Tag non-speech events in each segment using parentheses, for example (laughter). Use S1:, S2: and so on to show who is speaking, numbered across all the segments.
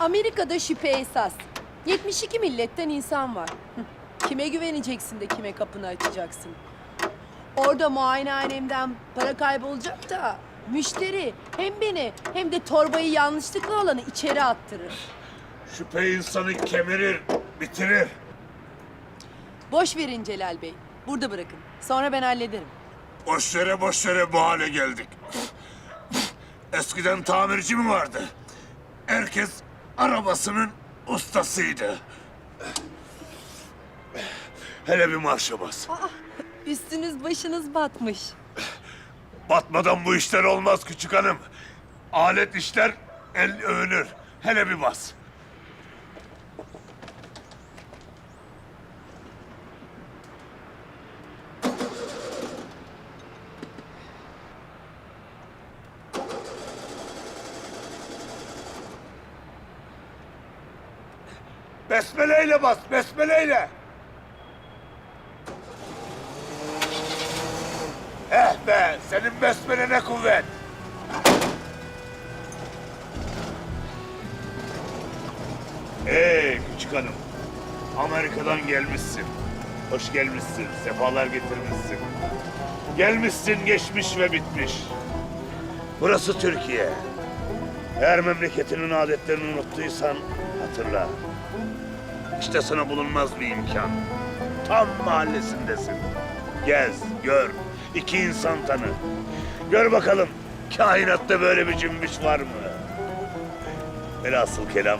S1: Amerika'da şüphe esas. 72 milletten insan var. Kime güveneceksin de kime kapını açacaksın? Orada muayenehanemden para kaybolacak da müşteri hem beni hem de torbayı yanlışlıkla olanı içeri attırır.
S2: Şüphe insanı kemirir, bitirir.
S1: Boş verin Celal Bey. Burada bırakın. Sonra ben hallederim.
S2: Boş yere boş yere bu hale geldik. Eskiden tamirci mi vardı? Herkes arabasının ustasıydı. Hele bir marşa bas.
S1: Üstünüz başınız batmış.
S2: Batmadan bu işler olmaz küçük hanım. Alet işler el övünür. Hele bir bas. Besmeleyle bas, besmeleyle. Eh be, senin besmelene kuvvet. Hey küçük hanım. Amerika'dan gelmişsin. Hoş gelmişsin, sefalar getirmişsin. Gelmişsin, geçmiş ve bitmiş. Burası Türkiye. Eğer memleketinin adetlerini unuttuysan hatırla. İşte sana bulunmaz bir imkan. Tam mahallesindesin. Gez, gör, iki insan tanı. Gör bakalım kainatta böyle bir cümbüş var mı? Velhasıl kelam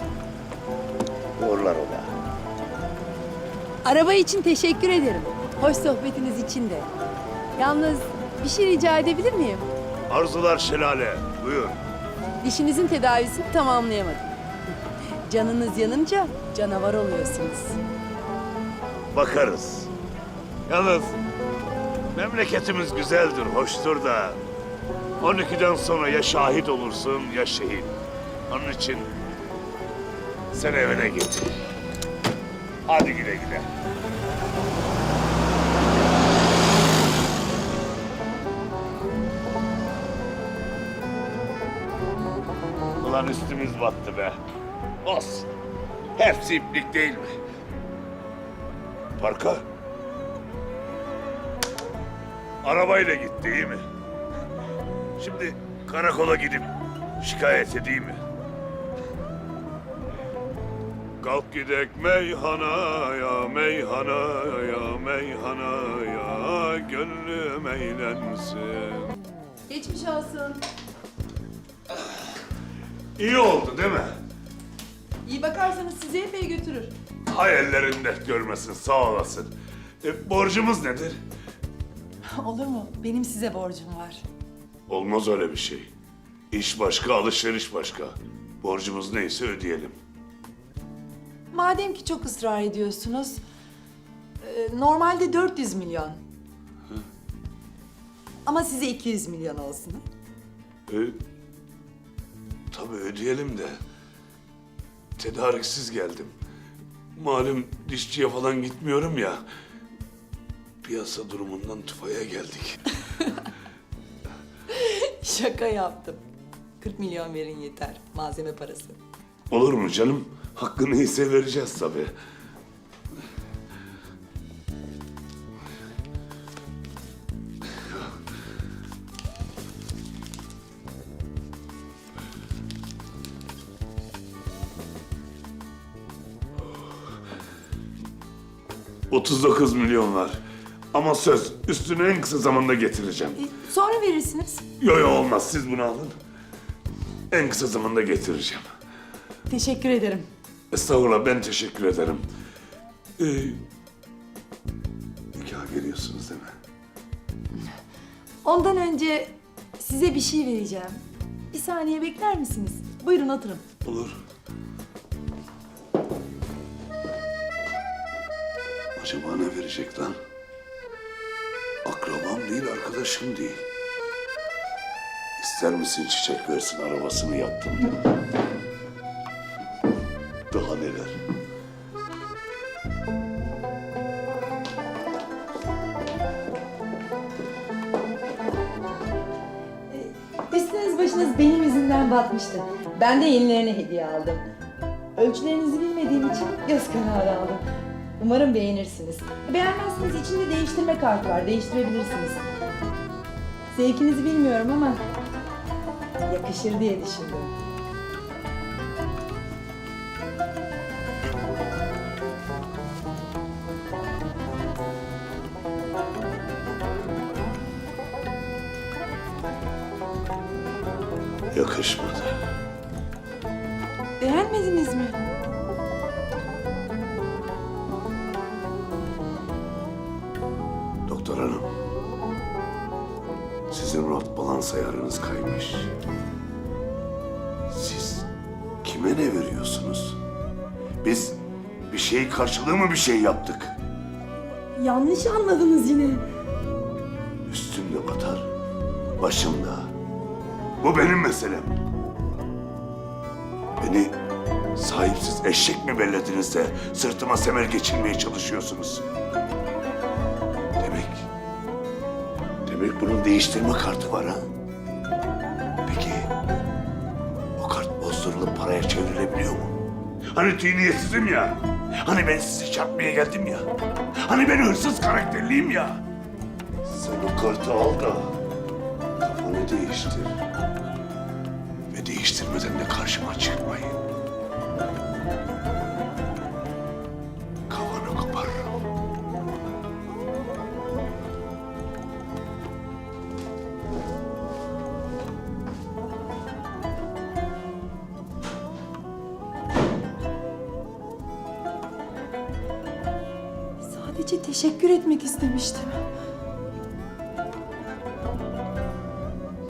S2: uğurlar ola.
S1: Araba için teşekkür ederim. Hoş sohbetiniz için de. Yalnız bir şey rica edebilir miyim?
S2: Arzular şelale, buyur.
S1: Dişinizin tedavisini tamamlayamadım. Canınız yanınca canavar oluyorsunuz.
S2: Bakarız. Yalnız memleketimiz güzeldir, hoştur da 12'den sonra ya şahit olursun ya şehit. Onun için sen evine git. Hadi güle güle. Ulan üstümüz battı be. Olsun. Hepsi iplik değil mi? Parka. Arabayla gitti değil mi? Şimdi karakola gidip şikayet edeyim mi? Kalk gidek meyhanaya, meyhanaya, meyhanaya, gönlüm eğlensin.
S1: Geçmiş olsun.
S2: İyi oldu değil mi?
S1: İyi bakarsanız sizi epey götürür.
S2: Hayallerin dert görmesin, sağ olasın. E, borcumuz nedir? (laughs)
S3: Olur mu? Benim size borcum var.
S2: Olmaz öyle bir şey. İş başka, alışveriş başka. Borcumuz neyse ödeyelim.
S3: Madem ki çok ısrar ediyorsunuz, e, normalde 400 milyon. Ama size 200 milyon olsun.
S2: E, tabii ödeyelim de. Tedariksiz geldim. Malum dişçiye falan gitmiyorum ya. Piyasa durumundan tufaya geldik. (laughs)
S3: Şaka yaptım. 40 milyon verin yeter. Malzeme parası.
S2: Olur mu canım? Hakkını ise vereceğiz tabii. Otuz dokuz milyon var. Ama söz üstünü en kısa zamanda getireceğim.
S3: E, sonra verirsiniz.
S2: Yo yo olmaz siz bunu alın. En kısa zamanda getireceğim.
S3: Teşekkür ederim.
S2: Estağfurullah ben teşekkür ederim. Ee, nikah geliyorsunuz değil mi?
S3: Ondan önce size bir şey vereceğim. Bir saniye bekler misiniz? Buyurun oturun.
S2: Olur. Acaba ne verecek lan? Akrabam değil, arkadaşım değil. İster misin çiçek versin arabasını yaktım. Daha neler?
S3: Üstünüz başınız benim yüzümden batmıştı. Ben de yenilerini hediye aldım. Ölçülerinizi bilmediğim için göz kararı aldım. Umarım beğenirsiniz. Beğenmezseniz içinde değiştirme kartı var. Değiştirebilirsiniz. Zevkinizi bilmiyorum ama yakışır diye düşündüm.
S2: Yakışmadı.
S3: Beğenmediniz mi?
S2: Sizin rot balans ayarınız kaymış. Siz kime ne veriyorsunuz? Biz bir şey karşılığı mı bir şey yaptık?
S3: Yanlış anladınız yine.
S2: Üstümde batar, başımda. Bu benim meselem. Beni sahipsiz eşek mi bellediniz de sırtıma semer geçirmeye çalışıyorsunuz? Demek, demek bunun değiştirme kartı var ha? Peki, o kart bozdurulup paraya çevrilebiliyor mu? Hani tüy niyetsizim ya? Hani ben sizi çarpmaya geldim ya? Hani ben hırsız karakterliyim ya? Sen o kartı al da kafanı değiştir. Ve değiştirmeden de karşıma çıkmayın.
S3: Sadece teşekkür etmek istemiştim.